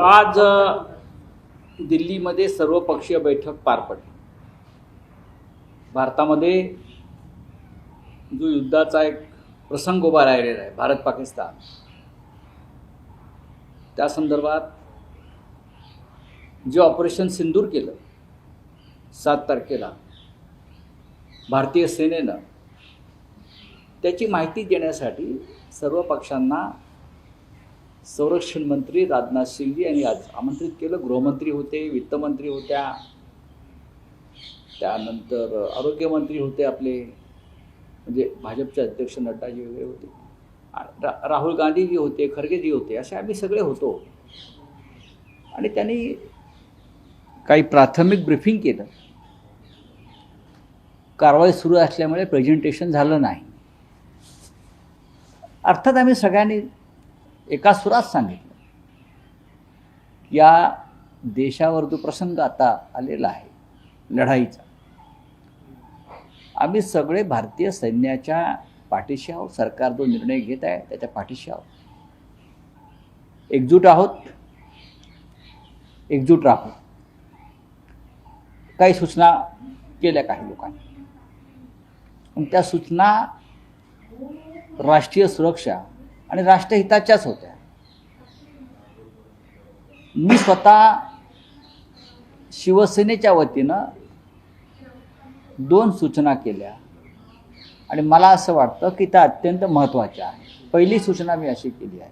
आज दिल्लीमध्ये सर्वपक्षीय बैठक पार पडली. भारतामध्ये जो युद्धाचा एक प्रसंग उभा राहिलेला आहे भारत पाकिस्तान त्या संदर्भात जे ऑपरेशन सिंदूर केलं सात तारखेला भारतीय सेनेनं त्याची माहिती देण्यासाठी सर्व पक्षांना संरक्षण मंत्री राजनाथ सिंग यांनी आज आमंत्रित केलं. गृहमंत्री होते वित्तमंत्री होत्या त्यानंतर आरोग्यमंत्री होते आपले म्हणजे भाजपचे अध्यक्ष नड्डाजी वगैरे होते. रा राहुल गांधीजी होते खरगेजी होते असे आम्ही सगळे होतो. आणि त्यांनी काही प्राथमिक ब्रिफिंग केलं. कारवाई सुरू असल्यामुळे प्रेझेंटेशन झालं नाही. अर्थात आम्ही सगळ्यांनी एका सुरात सांगितलं. या देशावर जो प्रसंग आता आलेला आहे लढाईचा आम्ही सगळे भारतीय सैन्याच्या पाठीशी आहोत. सरकार जो निर्णय घेत आहे त्याच्या पाठीशी आहोत. एकजूट आहोत एकजूट राहू. काही सूचना केल्या काही लोकांनी. त्या सूचना राष्ट्रीय सुरक्षा आणि राष्ट्रहिताच्याच होत्या. मी स्वतः शिवसेनेच्या वतीनं दोन सूचना केल्या. आणि मला असं वाटतं की त्या अत्यंत महत्त्वाच्या आहे पहिली सूचना मी अशी केली आहे.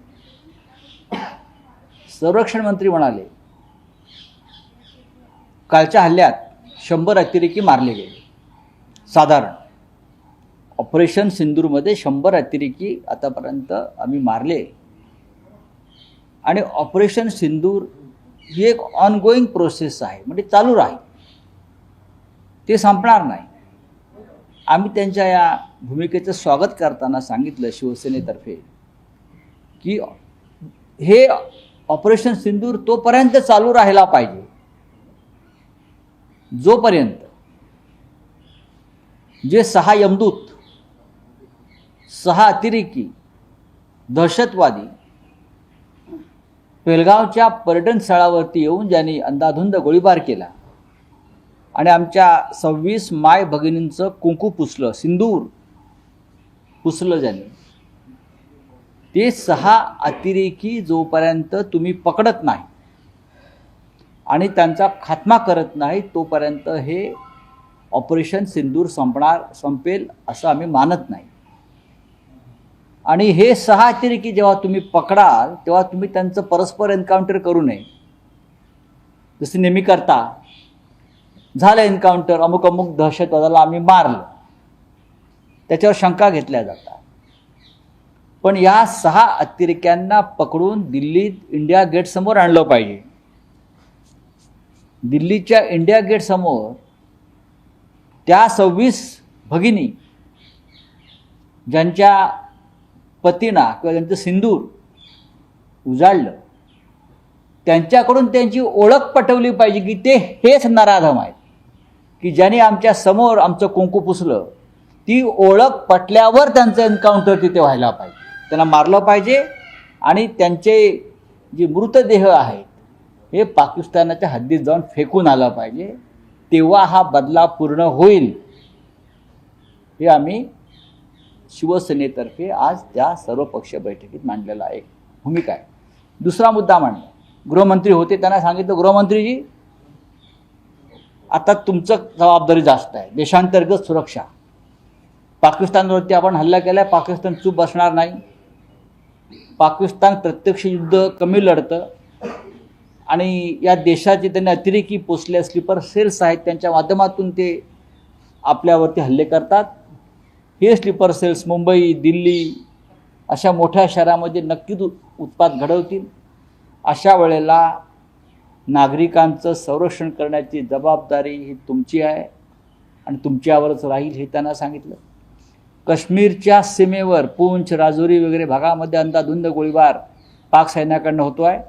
संरक्षण मंत्री म्हणाले कालच्या हल्ल्यात शंभर अतिरेकी मारले गेले. साधारण. ऑपरेशन सिंदूरमध्ये शंभर अतिरेकी आतापर्यंत आम्ही मारले. आणि ऑपरेशन सिंदूर ही एक ऑनगोईंग प्रोसेस आहे. म्हणजे चालू राहील. ते संपणार नाही. आम्ही त्यांच्या या भूमिकेचं स्वागत करताना सांगितलं शिवसेनेतर्फे की हे ऑपरेशन सिंदूर तोपर्यंत चालू राहायला पाहिजे. जोपर्यंत जे सहा यमदूत सहा अतिरेकी दहशतवादी पेलगावच्या पर्यटन स्थळावरती येऊन ज्यांनी अंदाधुंद गोळीबार केला आणि आमच्या सव्वीस माय भगिनींचं कुंकू पुसलं सिंदूर पुसलं ज्यांनी ते सहा अतिरेकी जोपर्यंत तुम्ही पकडत नाही आणि त्यांचा खात्मा करत नाही तोपर्यंत हे ऑपरेशन सिंदूर संपणार संपेल असं आम्ही मानत नाही. आणि हे सहा अतिरेकी जेव्हा तुम्ही पकडाल तेव्हा तुम्ही त्यांचं परस्पर एन्काउंटर करू नये. जसं नेहमी करता. झालं एन्काउंटर अमुक अमुक दहशतवादाला आम्ही मारलं. त्याच्यावर शंका घेतल्या जातात. पण या सहा अतिरेक्यांना पकडून दिल्लीत इंडिया गेटसमोर आणलं पाहिजे. दिल्लीच्या इंडिया गेटसमोर त्या सव्वीस भगिनी ज्यांच्या पतीना किंवा त्यांचं सिंदूर उजाडलं. त्यांच्याकडून त्यांची ओळख पटवली पाहिजे की ते हेच नराधम आहेत. की ज्याने आमच्यासमोर आमचं कुंकू पुसलं ती ओळख पटल्यावर त्यांचं एन्काउंटर तिथे व्हायला पाहिजे. त्यांना मारलं पाहिजे आणि त्यांचे जे मृतदेह आहेत हे पाकिस्तानाच्या हद्दीत जाऊन फेकून आलं पाहिजे. तेव्हा हा बदला पूर्ण होईल. हे आम्ही शिवसेनेतर्फे आज त्या सर्वपक्ष बैठकीत मांडलेला एक भूमिका आहे. दुसरा मुद्दा मांडला. गृहमंत्री होते त्यांना सांगितलं गृहमंत्रीजी आता तुमचं जबाबदारी जास्त आहे. देशांतर्गत सुरक्षा. पाकिस्तानवरती आपण हल्ला केला पाकिस्तान चूप बसणार नाही. पाकिस्तान प्रत्यक्ष युद्ध कमी लढतं. आणि या देशाचे त्यांनी अतिरेकी पोचले स्लीपर सेल्स आहेत त्यांच्या माध्यमातून ते आपल्यावरती हल्ले करतात. हे स्लीपर सेल्स मुंबई दिल्ली अशा मोठ्या शहरामध्ये नक्कीच उत्पाद घडवतील. अशा वेळेला नागरिकांचं संरक्षण करण्याची जबाबदारी ही तुमची आहे आणि तुमच्यावरच राहील हे त्यांना सांगितलं. काश्मीरच्या सीमेवर पूंछ राजुरी वगैरे भागामध्ये अंदाधुंद गोळीबार पाक सैन्याकडनं होतो आहे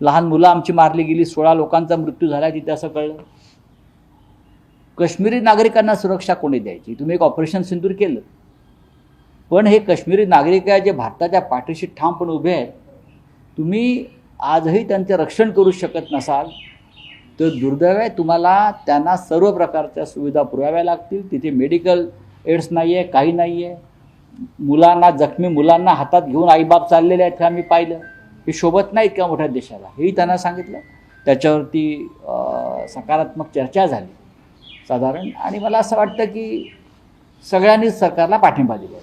लहान मुलं आमची मारली गेली सोळा लोकांचा मृत्यू झाला तिथे असं कळलं. काश्मीरी नागरिकांना सुरक्षा कोणी द्यायची? तुम्ही एक ऑपरेशन सिंदूर केलं. पण हे काश्मीरी नागरिक आहे जे भारताच्या पाठीशी ठामपणे उभे आहेत. तुम्ही आजही त्यांचे रक्षण करू शकत नसाल तर दुर्दैव आहे तुम्हाला त्यांना सर्व प्रकारच्या सुविधा पुरवाव्या लागतील. तिथे मेडिकल एड्स नाही आहे काही नाही आहे मुलांना जखमी मुलांना हातात घेऊन आईबाप चाललेले आहेत हे आम्ही पाहिलं. हे शोभत नाही इतक्या मोठ्या देशाला. हेही त्यांना सांगितलं. त्याच्यावरती सकारात्मक चर्चा झाली. साधारण. आणि मला असं वाटतं की सगळ्यांनीच सरकारला पाठिंबा दिला.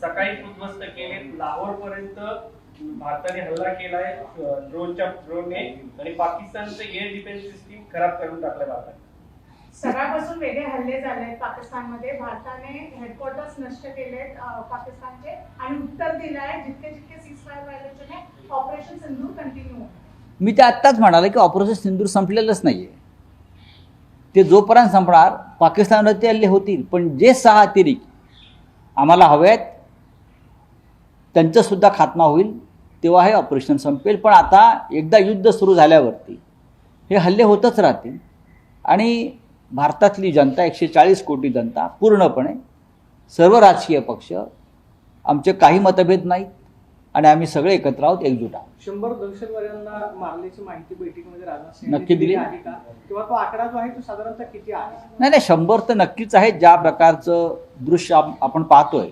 सकाळी उद्ध्वस्त केले. लाहोर पर्यंत भारताने हल्ला केलाय ड्रोनच्या ड्रोनने आणि पाकिस्तानचं एअर डिफेन्स सिस्टीम खराब करून टाकलं भारताने. सकाळपासून वेगळे हल्ले झाले आहेत पाकिस्तानमध्ये. भारताने हेडक्वार्टर्स नष्ट केलेत अं, पाकिस्तानचे. आणि उत्तर दिलं आहे जितके जितके सीज फायर व्हायलेशन आहे ऑपरेशन सिंधूर कंटिन्यू मी ते आत्ताच म्हणाले की ऑपरेशन सिंदूर संपलेलंच नाही आहे ते जोपर्यंत संपणार पाकिस्तानवरती हल्ले होतील. पण जे सहा अतिरिक्त आम्हाला हवे आहेत त्यांचासुद्धा खात्मा होईल तेव्हा हे ऑपरेशन संपेल. पण आता एकदा युद्ध सुरू झाल्यावरती हे हल्ले होतच राहतील. आणि भारतातली जनता एकशे चाळीस कोटी जनता पूर्णपणे सर्व राजकीय पक्ष आमचे काही मतभेद नाहीत. आणि आम्ही सगळे एकत्र आहोत एकजूट आहोत. शंभर दहशतवाद्यांना मारल्याची माहिती बैठकीमध्ये राजनाथ सिंह नक्की दिली. आहे का? किंवा तो आकडा जो आहे तो साधारणतः किती आहे? नाही नाही शंभर तर नक्कीच आहे ज्या प्रकारचं दृश्य आप- आपण पाहतोय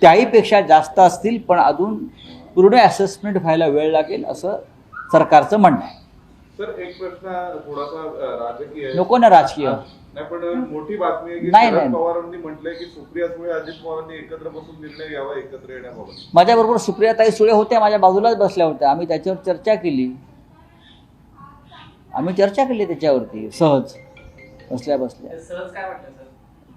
त्याहीपेक्षा जास्त असतील पण अजून पूर्ण असेसमेंट व्हायला वेळ लागेल असं सरकारचं म्हणणं आहे. सर एक प्रश्न थोडासा राजकीय. आहे नको ना राजकीय. नाही पण मोठी बातमी आहे की नाही, शरद नाही. पवारांनी म्हटलंय की सुप्रिया सुळे अजित पवारांनी एकत्र बसून निर्णय घ्यावा एकत्र येण्याबाबत. माझ्याबरोबर सुप्रियाताई सुळे होत्या माझ्या बाजूलाच बसल्या होत्या. आम्ही त्याच्यावर चर्चा केली. आम्ही चर्चा केली त्याच्यावरती सहज. बसल्या बसल्या. सहज काय वाटलं सर?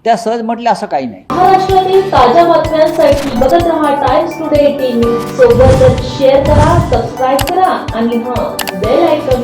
त्या सहज म्हटल्या असं काही नाही. महाराष्ट्रातील ताज्या बातम्यांसाठी बघत रहा टाइम्स टुडे टीव्ही. सोबतच शेअर करा सबस्क्राईब करा आणि हां बेल आयकॉन